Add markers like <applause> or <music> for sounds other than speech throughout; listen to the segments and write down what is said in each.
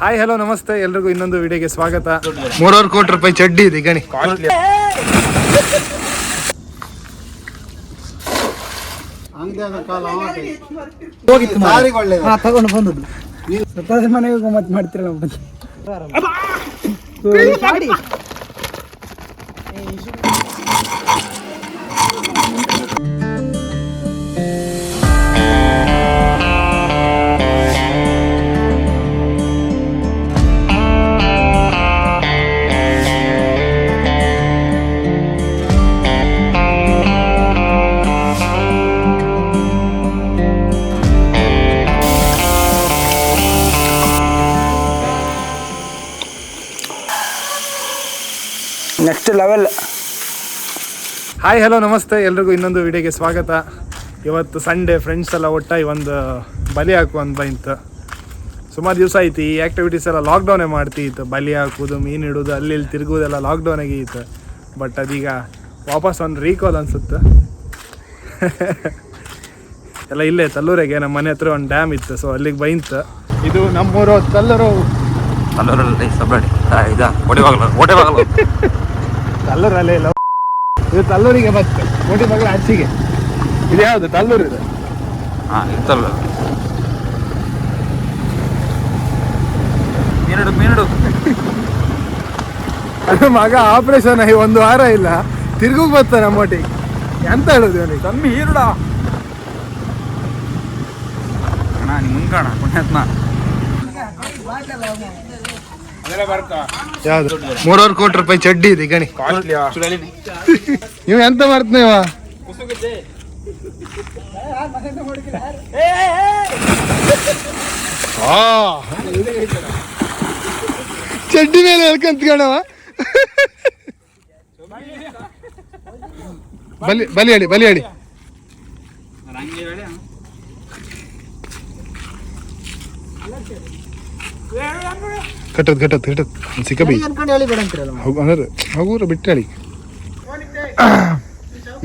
Hi hello ನಮಸ್ತೆ. ಎಲ್ರಿಗೂ ಇನ್ನೊಂದು ವಿಡಿಯೋಗೆ ಸ್ವಾಗತ. ಮೂರುವರೆ ಕೋಟಿ ರೂಪಾಯಿ ಚಡ್ಡಿ ಇದೆ ಗಣಿ. ತಗೊಂಡು ಬಂದದ್ದು. ಸತ್ತಾದ ಮನೆಗೆ ಗಮ್ಮತ್ ಮಾಡ್ತಿರಲ್ಲ ಬಂದು ನೆಕ್ಸ್ಟ್ ಲೆವೆಲ್ ಹಾಯ್ ಹಲೋ ನಮಸ್ತೆ. ಎಲ್ರಿಗೂ ಇನ್ನೊಂದು ವಿಡಿಯೋಗೆ ಸ್ವಾಗತ. ಇವತ್ತು ಸಂಡೇ ಫ್ರೆಂಡ್ಸ್ ಎಲ್ಲ ಒಟ್ಟಾಗಿ ಒಂದು ಬಲಿ ಹಾಕುವ ಅಂತ ಬೈಂತು ಸುಮಾರು ದಿವಸ ಐತಿ ಈ ಆ್ಯಕ್ಟಿವಿಟೀಸ್ ಎಲ್ಲ ಲಾಕ್ಡೌನೇ ಮಾಡ್ತಿತ್ತು ಬಲಿ ಹಾಕೋದು ಮೀನು ಇಡೋದು ಅಲ್ಲಿ ಇಲ್ಲಿ ತಿರುಗೋದೆಲ್ಲ ಲಾಕ್ಡೌನಾಗೆ ಆಗಿತ್ತು ಬಟ್ ಅದೀಗ ವಾಪಸ್ ಒಂದು ರೀಕಾಲ್ ಅನಿಸುತ್ತೆ. ಎಲ್ಲ ಇಲ್ಲೇ ತಲ್ಲೂರಿಗೆ ನಮ್ಮ ಮನೆ ಹತ್ರ ಒಂದು ಡ್ಯಾಮ್ ಇತ್ತು. ಸೊ ಅಲ್ಲಿಗೆ ಬೈಂತು. ಇದು ನಮ್ಮೂರು ತಲ್ಲೂರು. ಇದ ಹೊಡಿವಾಗಲ್ಲ ಓಟೆವಾಗಲ್ಲ ತಲ್ಲೂರಲ್ಲೇ ಇಲ್ಲ. ಇದು ತಲ್ಲೂರಿಗೆ ಬತ್ತು ಕೋಟಿ ಮಗಳ ಅಚ್ಚಿಗೆ ಇದು ಯಾವುದು ತಲ್ಲೂರು ಇದು ಹಾಂ ತಲ್ಲೂರು. ಮೀನಡು ಮೀನಿಡು. ಅದು ಮಗ ಆಪರೇಷನ್ ಆಗಿ ಒಂದು ವಾರ ಇಲ್ಲ. ತಿರುಗು ಬರ್ತಾನೆ ನಮ್ಮೊಟ್ಟಿಗೆ ಎಂತ ಹೇಳುದು ಅವನಿಗೆ ಕಮ್ಮಿ ಈರುಡ ಅಣ್ಣ ನೀ ಮುಂದ್ಕಾಣ ಪುಣ್ಯಾತ್ಮ. ಯಾವ್ದು? ಮೂರುವರೆ ಕೋಟಿ ರೂಪಾಯಿ ಚಡ್ಡಿ ಇದೆ ಗಣಿ. ನೀವು ಎಂತ ಮಾಡ್ತೀವ ಚಡ್ಡಿ ಮೇಲೆ ಹೇಳ್ಕಂತ ಕಣವ ಬಲಿ ಬಲಿ ಹೇಳಿ ಬಲಿ ಹೇಳಿ ಕಟ್ಟದ್ ಕಟ್ಟದ್ ಕಟ್ಟದ್ ಸಿಕ್ಕಬಿ ಹಗೂರ ಅಂದ್ರೆ ಹೋಗುರ ಬಿಟ್ಟು ಹೇಳಿ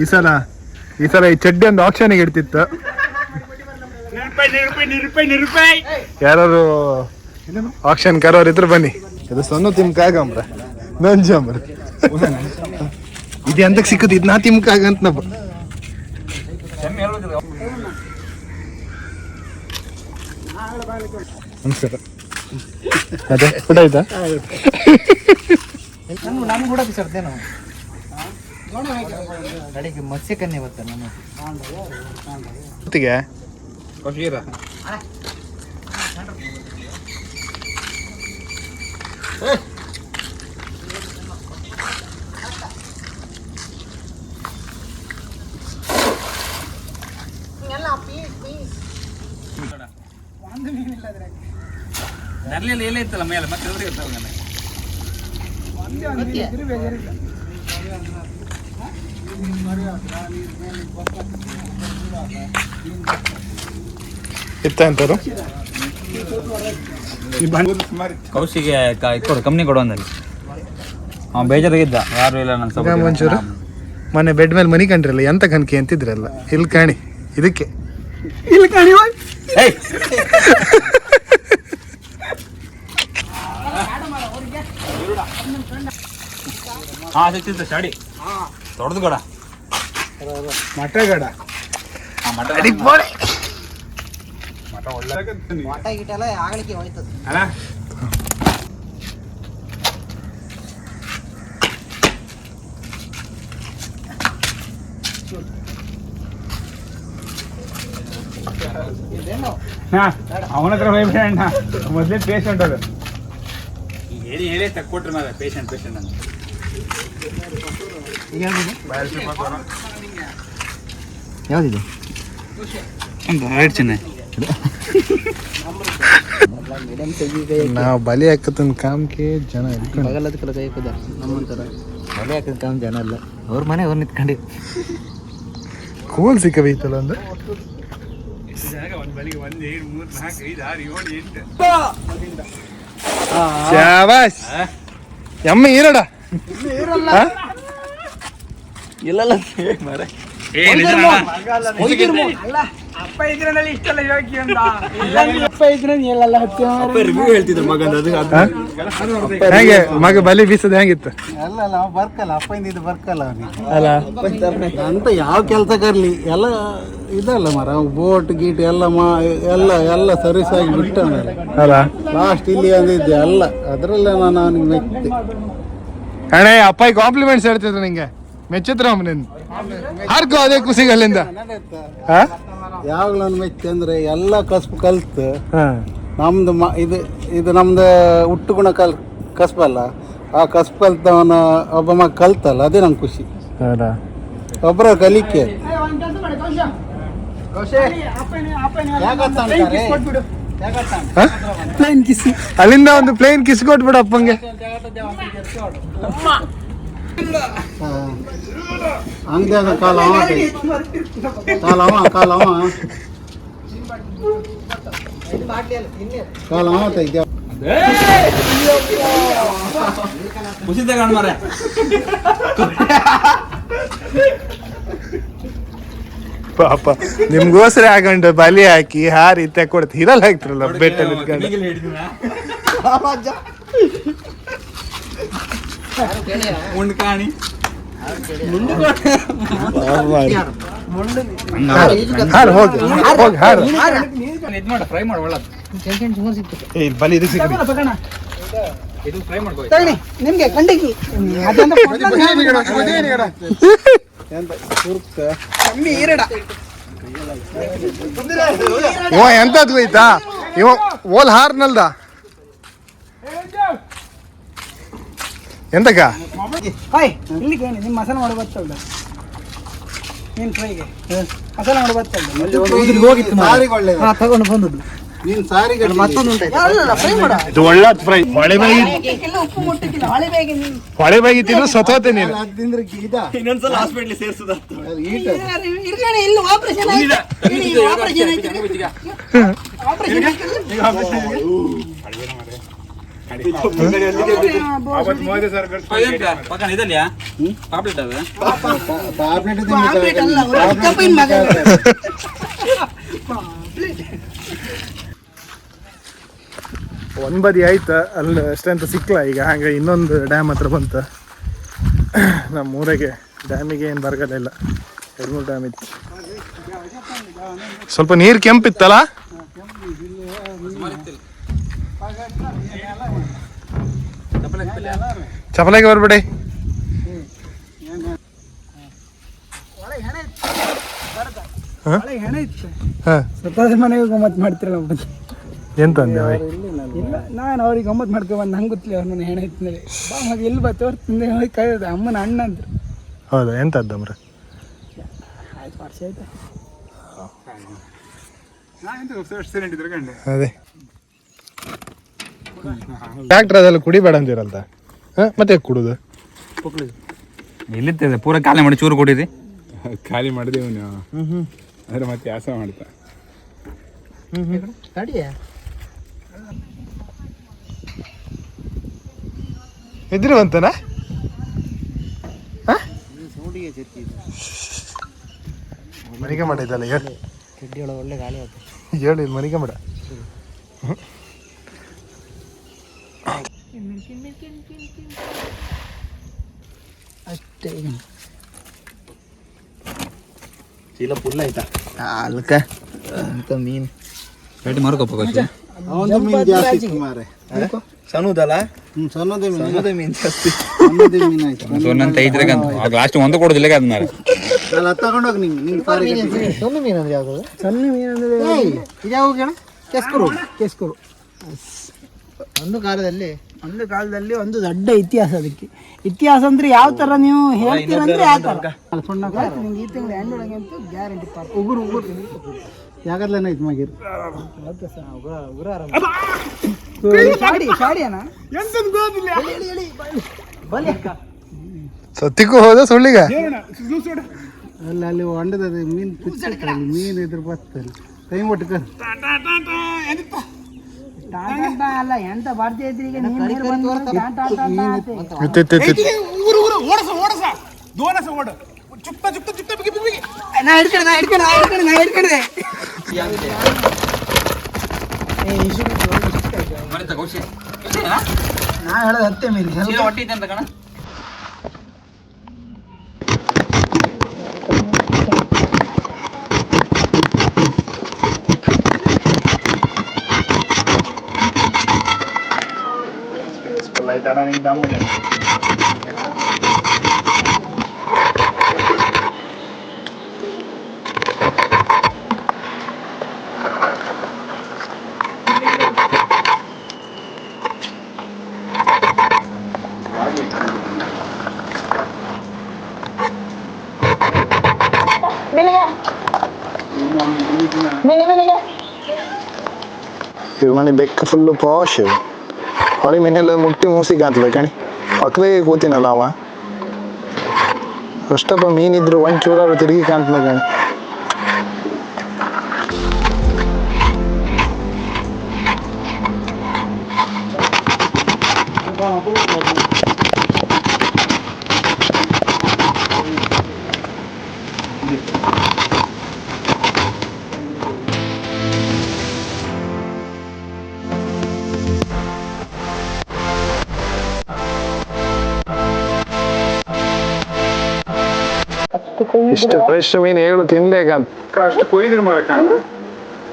ಈ ಸಲ ಈ ಸಲ ಈ ಚಡ್ಡಿ ಒಂದು ಆಕ್ಷನ್ಗೆ ಇಡ್ತಿತ್ತು. ಯಾರು ಆಕ್ಷನ್ ಕರೋರು ಇದ್ರೆ ಬನ್ನಿ. ಇದು ಸೊನ್ನು ತಿಮ್ಕಾಗಂಬ್ರ ನಂಜಂಬ್ರ ಇದು ಎಂತಕ್ಕೆ ಸಿಕ್ಕದ? ಇದು ನಾ ತಿಮ್ಕಾಗ ಅಂತ ನಪ್ಪ ನಮಸ್ಕಾರ. ಅದೇ ಊಟ ಆಯ್ತಾ? ನಾನು ಕೂಡ ಬಿಸಾಡ್ತೇವೆ ನಾವು ಕಡೆಗೆ ಮತ್ಸ್ಯ ಕನ್ನಿ ಬರ್ತಾರೆ ನಾನು ಹೊತ್ತಿಗೆ ನರ್ಲಿಯಲ್ಲಿ ಎಲ್ಲ ಇತ್ತಲ್ಲ ಮೇಲೆ? ಮತ್ತೆ ಎದುರಿಗೆ ಇರ್ತಾವೆ ಇತ್ತ ಅಂತಾರು ಕೌಶಿಗೆ ಕೊಡು ಕಂಪ್ನಿ ಕೊಡು ಅಂದಲ್ಲಿ ಅವ್ನು ಬೇಜಾರಾಗಿದ್ದ. ಯಾರು ಇಲ್ಲ ನನ್ನ ಈಗ ಒಂಚೂರು ಮೊನ್ನೆ ಬೆಡ್ ಮೇಲೆ ಮನಿ ಕಂಡ್ರಲ್ಲ ಎಂತ ಕನ್ಕಿ ಅಂತಿದ್ರಲ್ಲ? ಇಲ್ಲಿ ಕಾಣಿ ಇದಕ್ಕೆ. ಇಲ್ಲಿ ಕಾಣಿವ ಹಾ ಸಿಕ್ತಿತ್ತು ಶಾಡಿ ದೊಡ್ಡದು ಕೊಡ ಮಟಗಡ ಆ ಮಟ ವಾಟ ಗಿಟೆಲ್ಲ ಆಗಲಿಕ್ಕೆ ಹೋಯ್ತದೆ ಅಲ್ಲ ಅವನ ಹತ್ರ ಹೋಗ್ಬೇಡ ಅಣ್ಣ ಮೊದಲೇ ಪೇಷಂಟ್ ಅದು ಹೇಳಿ ಹೇಳಿ ತಕ್ಕೊಟ್ರೆ ಮೇಲೆ ಪೇಷಂಟ್ ಪೇಷಂಟ್ ಅಂತ ಯಾವ್ದಿದೆ? ಒಂದು ನಾವು ಬಲಿ ಹಾಕತ್ತನ್ ಕಾಮ್ಕೆ ಜನ ಇಟ್ಕೊಂಡು ಬಗಲದ ಕಲ ಕೈ ಕುದ. ನಮ್ಮಂತರ ಬಲಿ ಹಾಕಿದ ಕಾಮ್ ಜನ ಅಲ್ಲ ಅವ್ರ ಮನೆ ಅವ್ರು ನಿಂತ್ಕೊಂಡು. ಕೋಲ್ ಸಿಕ್ಕಬೇಕಲ್ಲ ಒಂದು ಶಾಬಾಸ್ ಎಮ್ಮೆ ಈರಡ. ಇಲ್ಲಲ್ಲ. ಏ ನಿಜ ಅಣ್ಣ. ಅಪ್ಪ ಇದ್ರಲ್ಲಿ ಇಷ್ಟೆಲ್ಲ ಯೋಗಿ ಅಂತ ಅಪ್ಪ ರಿವ್ಯೂ ಹೇಳ್ತಿದ್ರು? ಹೇಗೆ? ಮಗ ಬಲಿ ಬೀಸದ ಹೆಂಗಿತ್ತು? ಅಲ್ಲ ಅಲ್ಲ ಬರ್ಕಲ್ಲ ಅಪ್ಪಯಿಂದ ಇದು ಬರ್ಕಲ್ಲ ಅಲ್ಲ? ಅಂತ ಯಾವ ಕೆಲಸ ಕರ್ಲಿ ಎಲ್ಲ ಇದಲ್ಲ ಮರ ಬೋಟ್ ಗೀಟ್ ಎಲ್ಲ ಮಾ ಎಲ್ಲ ಎಲ್ಲ ಸರ್ವಿಸ್ ಆಗಿ ಬಿಟ್ಟ ಮೇಲೆ ಅಲ್ಲ? ಲಾಸ್ಟ್ ಇಲ್ಲಿ ಅಂದಿದ್ದೆ ಅಲ್ಲ. ಅದರಲ್ಲೇ ನಾನು ಅವನಿಗೆ ಅಣ್ಣ ಅಪ್ಪಾಯಿ ಕಾಂಪ್ಲಿಮೆಂಟ್ಸ್ ಹೇಳ್ತಿದ್ರು ನಿಂಗೆ. ಮೆಚ್ಚಿದ್ರ ನಿನ್ ಹಾರ್ಕೋ ಅದೇ ಖುಷಿಗೆ ಅಲ್ಲಿಂದ ಹಾ? ಯಾವಾಗಲೂ ನಾನು ಮೆಚ್ಚಿ ಅಂದ್ರೆ ಎಲ್ಲ ಕಸ್ಬು ಕಲ್ತು. ಹಾ. ನಮ್ದು ಮ ಇದು ಇದು ನಮ್ದು ಹುಟ್ಟು ಗುಣ ಕಲ್ ಕಸ್ಬಲ್ಲ ಆ ಕಸ್ಬು ಕಲ್ತವನ ಒಬ್ಬ ಮಗ ಕಲ್ತಲ್ಲ ಅದೇ ನಂಗೆ ಖುಷಿ. ಒಬ್ಬರ ಕಲಿಕೆ. ಹಾ? ಅಲ್ಲಿಂದ ಒಂದು ಪ್ಲೇನ್ ಕಿಸ್ ಕೊಟ್ಬಿಡು ಅಪ್ಪಂಗೆ ಹಂಗೆ ಅದ ಕಾಲ ಅವ ಕಾಲ ಅವ ಕಾಲ ಅವ ಕಾಲ ಅವ ತೆಗ್ದ ಖುಷಿತ ಕಾಣ್ ಮಾರೆ ಪಾಪ ನಿಮ್ಗೋಸ್ಕರ ಹಾಕೊಂಡು ಬಲಿ ಹಾಕಿ ಹಾರಿ ತೆಕ್ಕೊಡ್ತ ಹಿರಲ್ ಹಾಕ್ತಿರಲ್ಲ ಬೆಟ್ಟ ನಿಂತ್ಕೊಂಡು ಉಂಡ್ ಕಾಣಿ ಹಾರು ಹೋಗಿ ಹೋಗಿ ಹಾರು ಇದ್ ಮಾಡ ಫ್ರೈ ಮಾಡ ಒಳ್ಳೆ ಏ, ಇಲ್ಲಿ ಬಲಿ ಇದು ಸಿಗಲಿ ಇದು ಫ್ರೈ ಮಾಡ್ಕೋ ನಿಮ್ಗೆ ಕಂಡಿಗೆ ಎಂತ ಸುರ್ಕ ಕಮ್ಮಿ ಓ ಎಂತ ಎಂತದ್ ಹೋಯ್ತಾ ಇವ ಓಲ್ ಹಾರ್ನಲ್ದ? ಎಂತಕ್ಕ ಹಾಯ್ ಇಲ್ಲಿಗೆ ನಿಮ್ಮ ಮಸಾಲ ಮಾಡಿ ಬರ್ತಲ್ಲ ಏನು ಫ್ರೈಗೆ ಮಸಾಲ ಮಾಡಿ ಬರ್ತಲ್ಲ ಹೋಗಿತ್ತು ಹಾ ತಗೊಂಡು ಬಂದದ್ದು ನೀನ್ ಸಾರಿಗೆ ಮತ್ತೊಂದು ಫ್ರೈ ಮಾಡ. ಇದು ಒಳ್ಳೆ ಫ್ರೈ ಹೊಳೆ ಬಾಗಿ ಎಲ್ಲ ಉಪ್ಪು ಮುಟ್ಟಕ್ಕಿಲ್ಲ ಹಳೆ ಬೇಗ ನೀನು. ಹೊಳೆ ಬಾಗಿ ತಿಂದ್ರೆ ಸತೋತೆ ನೀನು. ಅದಿಂದ್ರೆ ಇದ ಇನ್ನೊಂದ್ಸಲ ಹಾಸ್ಪಿಟ್ಲ್ ಪಾಪ್ಲೆಟ್ ಅದು ಈಟ ಇರ್ಗಾಣಿ ಇಲ್ಲಿ ಆಪರೇಷನ್ ಆಪರೇಷನ್ ಪಕ್ಕನ ಇದಲ್ಯಾ ಪಾಪ್ಲೆಟ್ ಅದ ಟ್ಯಾಬ್ಲೆಟ್ ಆಮ್ಲೆಟ್ ಅಲ್ಲ ಅವ್ರ ಚಿಕ್ಕಪ್ಪನ ಮಗ ಒಂದ್ ಬದಿ ಆಯ್ತಾ ಅಲ್ಲಿ ಅಂತ ಸಿಕ್ಲ. ಈಗ ಹಾಗೆ ಇನ್ನೊಂದು ಡ್ಯಾಮ್ ಹತ್ರ ಬಂತ. ನಮ್ಮ ಊರಿಗೆ ಡ್ಯಾಮಿಗೆ ಏನು ಬರಗಲ್ಲ ಇಲ್ಲ. ಎರಡು ಮೂರು ಡ್ಯಾಮ್ ಇತ್ತು. ಸ್ವಲ್ಪ ನೀರು ಕೆಂಪಿತ್ತಲ್ಲ? ಚಪಲಾಗಿ ಬರ್ಬೇಡಿ. ಹಾ? ಸ್ವಲ್ಪ ಹೆಣ ಇತ್ತು. ಹಾ. ಸತ್ತಾದ ಮನೆಗೆ ಗಮತ್ ಮಾಡ್ತಿರಲ್ಲ ಎಂತ ಅಂದೆ ಅವ ಇಲ್ಲ ನಾನು ಅವ್ರಿಗೆ ಗಮ್ಮತ್ ಮಾಡ್ಕೊ ಬಂದು ನಂಗೆ ಗೊತ್ತಿಲ್ಲ ನಾನು ಮನೆ ಹೆಣ ಇತ್ತಿನಲ್ಲಿ ಬಾ ಮಗ ಎಲ್ಲಿ ಬಾ ತೋರ್ತಿಂದೆ ಹೋಗಿ ಕರೆದ ಅಮ್ಮನ ಅಣ್ಣ ಅಂತ ಹೌದಾ ಎಂತ ಅದ್ದಮ್ರ ಆಯ್ತು ವರ್ಷ ಆಯ್ತಾ? ಅದೇ. ಡಾಕ್ಟರ್ ಅದೆಲ್ಲ ಕುಡಿಬೇಡ ಅಂದಿರಲ್ದ? ಹಾ ಮತ್ತೆ ಕುಡುದು? ಎಲ್ಲಿರ್ತದೆ ಪೂರ ಖಾಲಿ ಮಾಡಿ ಚೂರು ಕೊಟ್ಟಿದ್ದಿ ಖಾಲಿ ಮಾಡಿದೆವು ನೀವು ಅಂದ್ರೆ ಮತ್ತೆ ಆಸ ಮಾಡ್ತಾ. ಇದ್ರು ಅಂತನಾ ಮನಿಗೆ ಮಾಡಿದ್ದಲ್ಲ ಹೇಳಿ. ಒಳ್ಳೆ ಗಾಳಿ ಆಯ್ತು ಹೇಳಿ ಇಲ್ಲಿ ಮನಿಗೆ ಮಾಡ. ಅಷ್ಟೇ. ಚೀಲ ಫುಲ್ ಆಯ್ತಾ? ಅಲ್ಕ. ಅಂತ ಮೀನ್. ಭೇಟಿ ಮಾಡ್ಕೋಪ ಖುಷಿ ಅವನು ಮೀನು ಜಾಸ್ತಿ ಮಾರೆ ಸಣ್ಣದಲ್ಲ? ಸಣ್ಣದೇ ಮೀನು. ಸಣ್ಣದೇ ಮೀನು ಜಾಸ್ತಿ. ಸಣ್ಣದೇ ಮೀನು ಆಯ್ತು. ಸೊನ್ನಂತ ಐದ್ರಾಗ ಅಂತ ಲಾಸ್ಟ್ ಒಂದು ಕೊಡೋದಿಲ್ಲ ಅದು ಮಾರೆ. ಅಲ್ಲ ತಗೊಂಡೋಗಿ ನಿಂಗೆ ನಿಂಗೆ ಸಾರಿಗೆ ಸಣ್ಣ ಮೀನು ಅಂದ್ರೆ ಯಾವುದು? ಸಣ್ಣ ಮೀನು ಅಂದ್ರೆ ಇದು ಯಾವ ಕೆಸ್ಕುರು. ಕೆಸ್ಕೂರು. ಒಂದು ಕಾಲದಲ್ಲಿ ಒಂದು ಕಾಲದಲ್ಲಿ ಒಂದು ದೊಡ್ಡ ಇತಿಹಾಸ ಅದಕ್ಕೆ. ಇತಿಹಾಸ ಅಂದ್ರೆ ಯಾವ ತರ ನೀವು ಹೇಳ್ತೀರಂದ್ರೆ ಯಾವ ತರ? ಸಣ್ಣ ಕಾಲ ನಿಮ್ಗೆ ಈ ತಿಂಗಳು ಎಂಡೊಳಗೆ ಅಂತೂ ಗ್ಯಾರಂಟಿ ಪಾಪ ಉಗುರು ಉಗುರು. ಯಾಕರ್ಲೇನ ಐತೆ ಮಗಿರ್. ಸತ್ತಿಗೂ ಹೋದ ಸುಳ್ಳಿಗ. ಅಲ್ಲ ಅಲ್ಲಿ ಹೊಂಡದ ಮೀನ್ ಅಲ್ಲಿ ಮೀನ್ ಇದ್ರ ಬರ್ತಲ್ಲಿ ಕೈ ಒಟ್ಟು ಟಾಟಾ ಅಲ್ಲ ಎಂತ ಬಿಗಿ ಬಿಗಿ ಈಗ ನೀನ್ ನೀರು ಬಂದು ಟಾಟಾ ಟಾಟಾ ಅಂತ. ಇತ್ತು ಇತ್ತು ಇತ್ತು ಊರು ಊರು ಓಡಸ ಓಡಸ. ದೋನಸ ಓಡ. ನಾ ಹಿಡ್ಕೊಂಡೆ ನಾ ಹಿಡ್ಕೊಂಡೆ ನಾ ಹಿಡ್ಕೊಂಡೆ ನಾ ಹಿಡ್ಕೊಂಡೆ. ಏ, ಇಷ್ಟು ಇಷ್ಟು ಆಯ್ತು. ಮರಿತ ಕೌಶಿ ನಾ ಹೇಳೋದು ಹತ್ತೆ ಮೀರಿ ಸ್ವಲ್ಪ ಹೊಟ್ಟಿದೆ ಅಂತ ಕಣ ಇವ್ ಮನೆ ಬೆಕ್ಕ ಫುಲ್ಲು ಪಾಶ್ ಹೊಳಿ ಮನೆಯೆಲ್ಲ ಮುಟ್ಟಿ ಮೂಸಿ ಕಾತ್ಲೆ ಕಣಿ. ಪಕ್ಕದೇ ಕೂತಿನಲ್ಲ ಅವ. ಅಷ್ಟಪ್ಪ ಮೀನಿದ್ರು ಒಂದು ಚೂರಾರು ತಿರುಗಿ ಕಾಣ್ತಲ ಇಷ್ಟು ಫ್ರೆಶ್ ಮೀನು ಹೇಳು ತಿನ್ಲೇಕಂತ ಅಷ್ಟು ಕೊಯ್ದ್ರೆ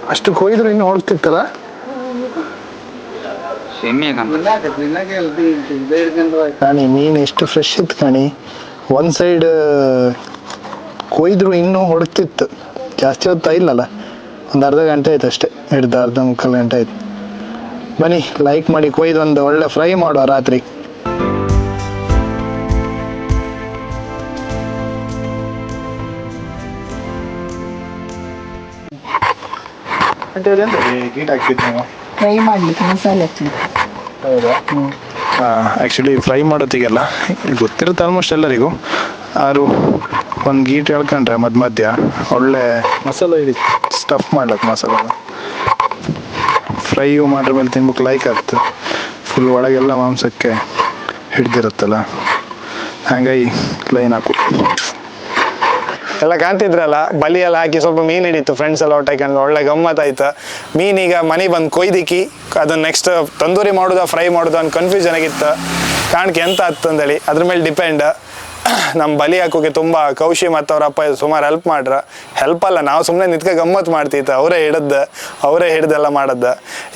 ಅಷ್ಟು ಕೊಯ್ದ್ರು ಇನ್ನು ಹೊಡ್ತಿತ್ತಲ್ಲ ಕಾಣಿ ಮೀನು ಎಷ್ಟು ಫ್ರೆಶ್ ಇತ್ತು ಕಾಣಿ. ಒಂದ್ ಸೈಡ್ ಕೊಯ್ದ್ರು ಇನ್ನೂ ಹೊಡ್ತಿತ್ತು ಜಾಸ್ತಿ ಹೊತ್ತು ಇಲ್ಲಲ್ಲ ಒಂದು ಅರ್ಧ ಗಂಟೆ ಆಯ್ತು ಅಷ್ಟೇ. ಹಿಡ್ದು ಅರ್ಧ ಮುಕ್ಕಾಲು ಗಂಟೆ ಆಯ್ತು. ಬನ್ನಿ ಲೈಕ್ ಮಾಡಿ ಕೊಯ್ದು ಒಂದು ಒಳ್ಳೆ ಫ್ರೈ ಮಾಡುವ ರಾತ್ರಿ. ಗೀಟ್ ಹಾಕ್ತಿದ್ದು ನೀವು. ಫ್ರೈ ಮಾಡ್ಲಿಕ್ಕೆ ಮಸಾಲೆ ಹಚ್ಚಿದ್ದು ಹೌದಾ? ಆ್ಯಕ್ಚುಲಿ ಫ್ರೈ ಮಾಡೋತ್ತಿಗೆಲ್ಲ ಗೊತ್ತಿರುತ್ತೆ ಆಲ್ಮೋಸ್ಟ್ ಎಲ್ಲರಿಗೂ. ಆರು ಒಂದು ಗೀಟ್ ಹೇಳ್ಕೊಂಡ್ರೆ ಮಧ್ಯ ಮಧ್ಯ ಒಳ್ಳೆ ಮಸಾಲೆ ಇಡಿ ಸ್ಟಫ್ ಮಾಡ್ಲಕ್ಕೆ ಮಸಾಲ ಫ್ರೈಯು ಮಾಡ್ರ ಮೇಲೆ ತಿನ್ಬೇಕು ಲೈಕ್ ಆಗ್ತದೆ ಫುಲ್ ಒಳಗೆಲ್ಲ ಮಾಂಸಕ್ಕೆ ಹಿಡ್ದಿರುತ್ತಲ್ಲ. ಹಾಗಾಗಿ ಲೈನ್ ಹಾಕು ಎಲ್ಲ ಕಾಣ್ತಿದ್ರಲ್ಲ ಬಲಿ ಎಲ್ಲ ಹಾಕಿ ಸ್ವಲ್ಪ ಮೀನು ಹಿಡಿತು ಫ್ರೆಂಡ್ಸ್ ಎಲ್ಲ ಒಟ್ಟಾಕೊಂಡು ಒಳ್ಳೆ ಗಮ್ಮತ್ತಾಯ್ತು. ಮೀನೀಗ ಮನೆ ಬಂದು ಕೊಯ್ದಿಕ್ಕಿ ಅದನ್ನ ನೆಕ್ಸ್ಟ್ ತಂದೂರಿ ಮಾಡುದ ಫ್ರೈ ಮಾಡುದ ಅಂತ ಕನ್ಫ್ಯೂಷನ್ ಆಗಿತ್ತು. ಕಾಣಕ್ಕೆ ಎಂತ ಅಂದೇಳಿ ಅದ್ರ ಮೇಲೆ ಡಿಪೆಂಡ್ ನಮ್ಮ ಬಲಿ ಹಾಕೋಕೆ ತುಂಬ ಕೌಶಿ ಮತ್ತು ಅವ್ರ ಅಪ್ಪ ಸುಮಾರು ಹೆಲ್ಪ್ ಮಾಡ್ರ. ಹೆಲ್ಪ್ ಅಲ್ಲ, ನಾವು ಸುಮ್ಮನೆ ನಿತ್ಕ ಗಮ್ಮತ್ತು ಮಾಡ್ತಿತ್ತು. ಅವರೇ ಹಿಡಿದ, ಅವರೇ ಹಿಡ್ದೆಲ್ಲ ಮಾಡದ್ದ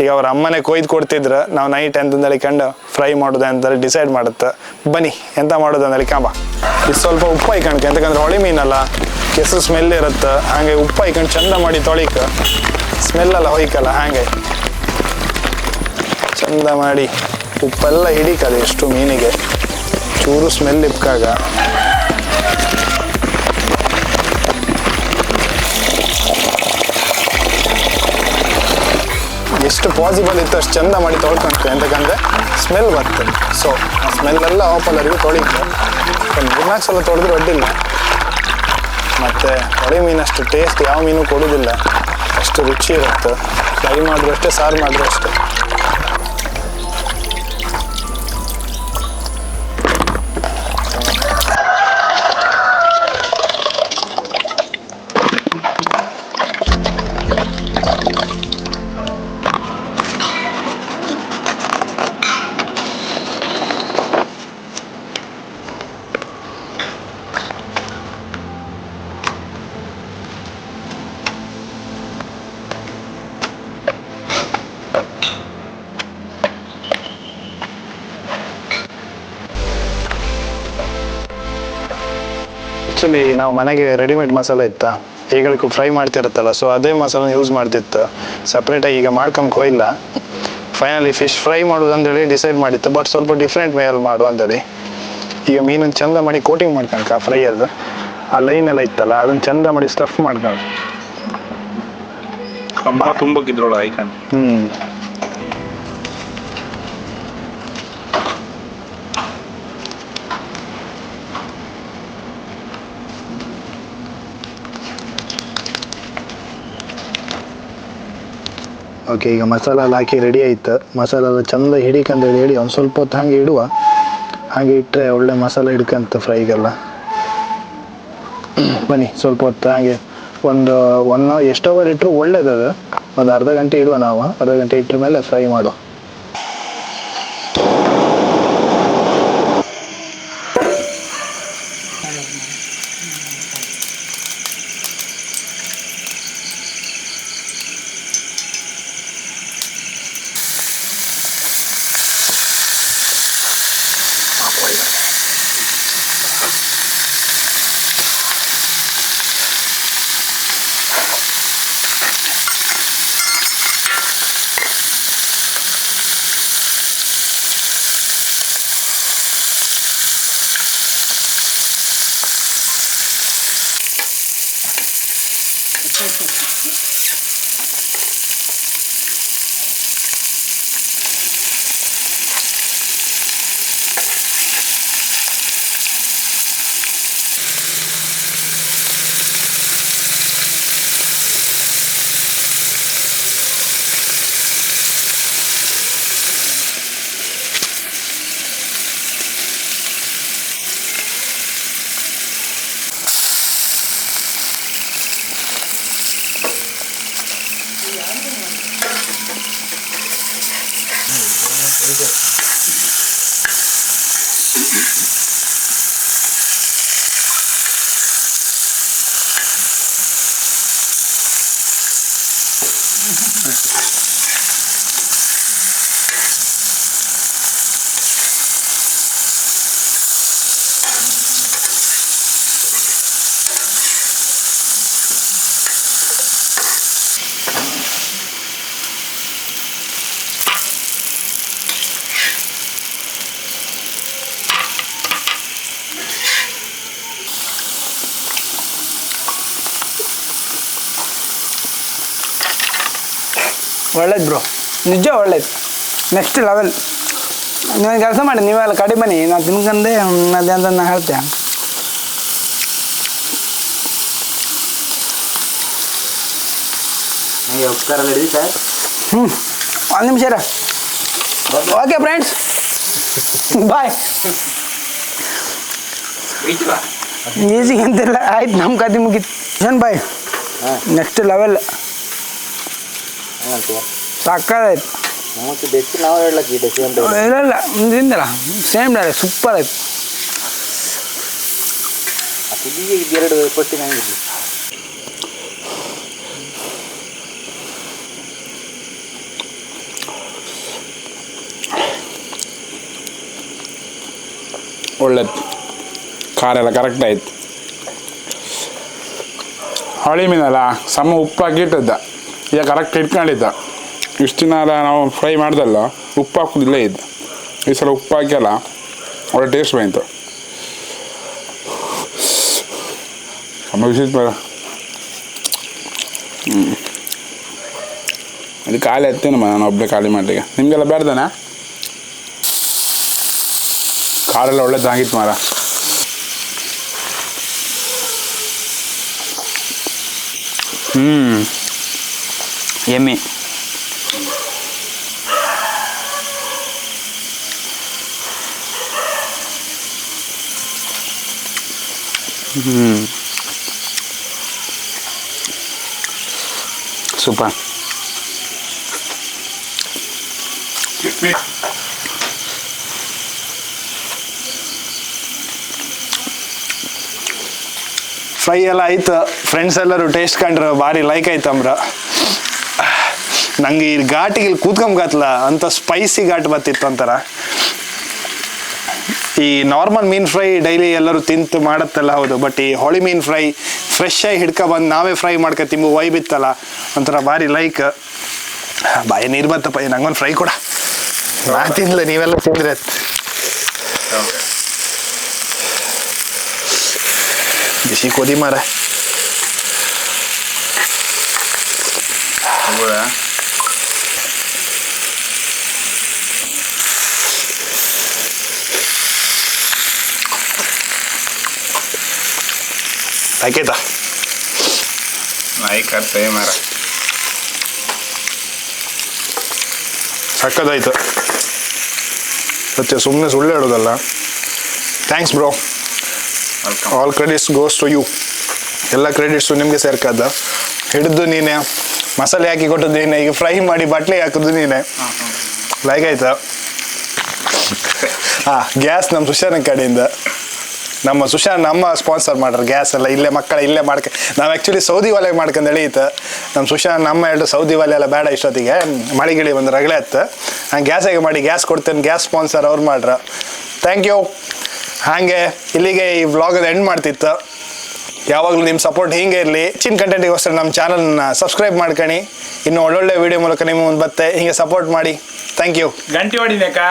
ಈಗ ಅವ್ರ ಅಮ್ಮನೇ ಕೊಯ್ದು ಕೊಡ್ತಿದ್ರು. ನಾವು ನೈಟ್ ಅಂತಂದೇಳಿ ಕಂಡು ಫ್ರೈ ಮಾಡೋದು ಅಂತೇಳಿ ಡಿಸೈಡ್ ಮಾಡುತ್ತೆ ಬನ್ನಿ, ಎಂತ ಮಾಡೋದು ಅಂದೇಳಿ ಕಾಂಬ. ಇದು ಸ್ವಲ್ಪ ಉಪ್ಪು ಹಾಕಣ್ಕೆ ಯಾಕಂದ್ರೆ ಹೊಳಿ ಮೀನಲ್ಲ. ಕೆಸರು ಸ್ಮೆಲ್ ಇರುತ್ತೆ. ಹಾಗೆ ಉಪ್ಪು ಹಾಕೊಂಡು ಚಂದ ಮಾಡಿ ತೊಳಿಕ. ಸ್ಮೆಲ್ ಎಲ್ಲ ಹೊಯ್ಕಲ್ಲ, ಹಾಗೆ. ಚಂದ ಮಾಡಿ. ಉಪ್ಪೆಲ್ಲ ಹಿಡಿಕಲ್ಲ ಎಷ್ಟು ಮೀನಿಗೆ. ಚೂರು ಸ್ಮೆಲ್ ಇಪ್ಕಾಗ. ಎಷ್ಟು ಪಾಸಿಬಲ್ ಇತ್ತು ಅಷ್ಟು ಚಂದ ಮಾಡಿ ತೊಳ್ಕೊಂತೀವಿ ಎಂತಕ್ಕಂದ್ರೆ ಸ್ಮೆಲ್ ಬರ್ತದೆ. ಸೊ ಆ ಸ್ಮೆಲ್ ಎಲ್ಲ ಆಪಲ್ಲರಿಗೂ ತೊಳಿತು ಒಂದು ಮೂರ್ನಾಲ್ಕು ಸಲ ತೊಳೆದ್ರೆ ಅಡ್ಡಿಲ್ಲ ಮತ್ತು ಹೊಳೆ ಮೀನಷ್ಟು ಟೇಸ್ಟ್ ಯಾವ ಮೀನು ಕೊಡೋದಿಲ್ಲ. ಅಷ್ಟು ರುಚಿ ಇರುತ್ತೆ. ಫ್ರೈ ಮಾಡಿದ್ರು ಅಷ್ಟೇ, ಸಾರು ಮಾಡಿದ್ರೆ ಅಷ್ಟೇ. ಆ್ಯಕ್ಚುಲಿ ನಾವು ಮನೆಗೆ ರೆಡಿಮೇಡ್ ಮಸಾಲೆ ಇತ್ತ. ಈಗಳಿಗೂ ಫ್ರೈ ಮಾಡ್ತಿರುತ್ತಲ್ಲ ಸೊ ಅದೇ ಮಸಾಲೆ ಯೂಸ್ ಮಾಡ್ತಿತ್ತು. ಸಪ್ರೇಟಾಗಿ ಈಗ ಮಾಡ್ಕೊಂಡು ಹೋಯಿಲ್ಲ ಫೈನಲಿ ಫಿಶ್ ಫ್ರೈ ಮಾಡೋದು ಅಂತೇಳಿ ಡಿಸೈಡ್ ಮಾಡಿತ್ತು ಬಟ್ ಸ್ವಲ್ಪ ಡಿಫ್ರೆಂಟ್ ವೇಯಲ್ಲಿ ಮಾಡು ಅಂತೇಳಿ. ಈಗ ಮೀನನ್ನು ಚಂದ ಮಾಡಿ ಕೋಟಿಂಗ್ ಮಾಡ್ಕೊಂಡ್ಕ ಫ್ರೈ ಅದು ಆ ಲೈನ್ ಎಲ್ಲ ಇತ್ತಲ್ಲ ಅದನ್ನ ಚಂದ ಮಾಡಿ ಸ್ಟಫ್ ಮಾಡ್ಕೊಂಡು ತುಂಬಕ್ಕಿದ್ರೊಳ ಐಕನ್. ಹ್ಮ್. ಓಕೆ, ಈಗ ಮಸಾಲ ಎಲ್ಲ ಹಾಕಿ ರೆಡಿ ಆಯ್ತು. ಮಸಾಲ ಎಲ್ಲ ಚಂದ ಹಿಡಿಕಂತ ಹೇಳಿ ಒಂದು ಸ್ವಲ್ಪ ಹೊತ್ತು ಹಾಗೆ ಇಡುವ. ಹಾಗೆ ಇಟ್ಟರೆ ಒಳ್ಳೆ ಮಸಾಲೆ ಹಿಡ್ಕಂತ ಫ್ರೈಗೆಲ್ಲ <clears throat> ಬನ್ನಿ, ಸ್ವಲ್ಪ ಹೊತ್ತು ಹಾಗೆ ಒಂದು ಒನ್ ಎಷ್ಟು ಅವರ್ ಇಟ್ಟರು ಒಳ್ಳೇದದು ಒಂದು ಅರ್ಧ ಗಂಟೆ ಇಡುವ ನಾವು. ಅರ್ಧ ಗಂಟೆ ಇಟ್ಟ ಮೇಲೆ ಫ್ರೈ ಮಾಡುವ. ಒಳ್ಳೇದು ಬ್ರೋ ನಿಜ ಒಳ್ಳೇದು. ನೆಕ್ಸ್ಟ್ ಲೆವೆಲ್ ನೀವು ಕೆಲಸ ಮಾಡಿ ನೀವೆಲ್ಲ ಕಡಿಮೆ ಬನ್ನಿ. ನಾನು ತಿನ್ಕಂದೆ ಅದೇ ಅಂತ ನಾನು ಹೇಳ್ತೆ. ಹ್ಞೂ ಒಂದು ನಿಮಿಷ ಓಕೆ ಫ್ರೆಂಡ್ಸ್ ಬಾಯ್ ಈಸಿಗೆ ಅಂತಿಲ್ಲ ಆಯ್ತು ನಮ್ಮ ಕತೆ ಮುಗೀತು. ಏನು ಬಾಯ್ ನೆಕ್ಸ್ಟ್ ಲೆವೆಲ್ ಸಾಕಾಯ್ತು ಮತ್ತೆ ಬೆಚ್ಚಿ ನಾವು ಹೇಳಕ್ಕೆ ಬೆಚ್ಚಿ ಅಂತ ಇಲ್ಲ ಇಲ್ಲ ತಿಂದಿಲ್ಲ ಸೇಮ್ ಡಾರೆ ಸೂಪರ್ ಆಯ್ತು ಆ ಕುದಿಗೆ ಎರಡು ಪಟ್ಟಿ ನಂಗೆ ಒಳ್ಳೇದು ಖಾರ ಎಲ್ಲ ಕರೆಕ್ಟ್ ಆಯ್ತು ಹೊಳಿ ಮೀನಲ್ಲ ಸಮ ಉಪ್ಪು ಹಾಕಿಟ್ಟಿದ್ದ ಈಗ ಕರೆಕ್ಟ್ ಇಟ್ಕೊಂಡಿದ್ದ ಇಷ್ಟು ದಿನ ನಾವು ಫ್ರೈ ಮಾಡ್ದಲ್ಲ, ಉಪ್ಪು ಹಾಕೋದಿಲ್ಲ ಇದ್ದ. ಈ ಸಲ ಉಪ್ಪು ಒಳ್ಳೆ ಟೇಸ್ಟ್ ಬಂತು. ವಿಶೇಷ ಹ್ಞೂ ಅದು ಖಾಲಿ ಎತ್ತೇನಮ್ಮ ನಾನು ಒಬ್ಬಳೆ ಖಾಲಿ ಮಾಡಲಿಕ್ಕೆ ನಿಮಗೆಲ್ಲ ಬೇಡ್ದಾನೆ? ಕಾಲೆಲ್ಲ ಒಳ್ಳೇದಾಗಿತ್ತು ಮಾರ ಹ್ಞೂ ಎಮ್ಮೆ ಹ್ಞೂ ಸೂಪರ್ ಫ್ರೈ ಎಲ್ಲ ಆಯ್ತು. ಫ್ರೆಂಡ್ಸ್ ಎಲ್ಲರೂ ಟೇಸ್ಟ್ ಕಂಡ್ರು ಭಾರಿ ಲೈಕ್ ಆಯ್ತಂಬ್ರ ನಂಗೆ ಈ ಘಾಟಿಗೆ ಇಲ್ಲಿ ಕೂತ್ಕೊಂಬತ್ಲ ಅಂತ ಸ್ಪೈಸಿ ಘಾಟ್ ಬತ್ತಿತ್ತು ಅಂತಾರ ಈ ನಾರ್ಮಲ್ ಮೀನ್ ಫ್ರೈ ಡೈಲಿ ಎಲ್ಲರೂ ತಿಂತು ಮಾಡತ್ತಲ್ಲ, ಹೌದು. ಬಟ್ ಈ ಹೊಳಿ ಮೀನ್ ಫ್ರೈ ಫ್ರೆಶ್ ಆಗಿ ಹಿಡ್ಕೊ ಬಂದು ನಾವೇ ಫ್ರೈ ಮಾಡ್ಕೊ ತಿಂಬು ವೈ ಬಿತ್ತಲ್ಲ, ಒಂಥರ ಭಾರಿ ಲೈಕ್ ಬಾಯಿ ನೀರು ಬತ್ತಪ್ಪ ನಂಗೊಂದು ಫ್ರೈ ಕೊಡ. ನಾ ತಿನ್ಲ, ನೀವೆಲ್ಲ ತಿಂದ್ರೆ. ಬಿಸಿ ಕೊದಿ ಮಾರ ಆಯ್ತಾ ನಾಯಿ ಕರ್ತೇ ಮಾರ ಸಕ್ಕದಾಯ್ತು ಸತ್ಯ ಸುಮ್ಮನೆ ಸುಳ್ಳು ಹೇಳೋದಲ್ಲ. Thanks bro all credits goes to you ಎಲ್ಲ ಕ್ರೆಡಿಟ್ಸು ನಿಮಗೆ ಸೇರ್ಕದ. ಹಿಡಿದು ನೀನೆ. ಮಸಾಲೆ ಹಾಕಿ ಕೊಟ್ಟದ್ದು ನೀನೆ. ಈಗ ಫ್ರೈ ಮಾಡಿ ಬಟ್ಲಿಗೆ ಹಾಕಿದ್ದು ನೀನೆ. ಲೈಕ್ ಆಯ್ತಾ? <laughs> ಹಾಂ ಗ್ಯಾಸ್ ನಮ್ಮ ಸುಶಾನ ಕಡೆಯಿಂದ. ನಮ್ಮ ಸುಶಾಂತ್ ನಮ್ಮ ಸ್ಪಾನ್ಸರ್ ಮಾಡ್ರು ಗ್ಯಾಸ್ ಎಲ್ಲ ಇಲ್ಲೇ ಮಕ್ಕಳ ಇಲ್ಲೇ ಮಾಡ್ಕ, ನಾವು ಆ್ಯಕ್ಚುಲಿ ಸೌದಿ ಒಲೆಗೆ ಮಾಡ್ಕೊಂಡು ಎಳೀತು ನಮ್ಮ ಸುಶಾಂತ್ ನಮ್ಮ ಎರಡು ಸೌದಿ ಒಲೆ ಎಲ್ಲ ಬೇಡ ಇಷ್ಟೊತ್ತಿಗೆ. ಮಳಿಗಿಳಿ ಒಂದು ರಗಳೆ ಹತ್ತು ನಾನು ಗ್ಯಾಸಾಗೆ ಮಾಡಿ ಗ್ಯಾಸ್ ಕೊಡ್ತೇನೆ ಗ್ಯಾಸ್ ಸ್ಪಾನ್ಸರ್ ಅವ್ರು ಮಾಡ್ರ. ಥ್ಯಾಂಕ್ ಯು ಹಾಗೆ ಇಲ್ಲಿಗೆ ಈ ವ್ಲಾಗ್ ಎಂಡ್ ಮಾಡ್ತಿತ್ತು. ಯಾವಾಗಲೂ ನಿಮ್ಮ ಸಪೋರ್ಟ್ ಹಿಂಗೆ ಇರಲಿ. ಚಿನ್ ಕಂಟೆಂಟಿಗೋಸ್ಕರ ನಮ್ಮ ಚಾನಲ್ನ ಸಬ್ಸ್ಕ್ರೈಬ್ ಮಾಡ್ಕೊಳ್ಳಿ ಇನ್ನು ಒಳ್ಳೊಳ್ಳೆ ವೀಡಿಯೋ ಮೂಲಕ ನಿಮ್ಮ ಮುಂದೆ ಬತ್ತೆ. ಹಿಂಗೆ ಸಪೋರ್ಟ್ ಮಾಡಿ. ಥ್ಯಾಂಕ್ ಯು ಗಂಟೆ ಹೊಡಿಬೇಕಾ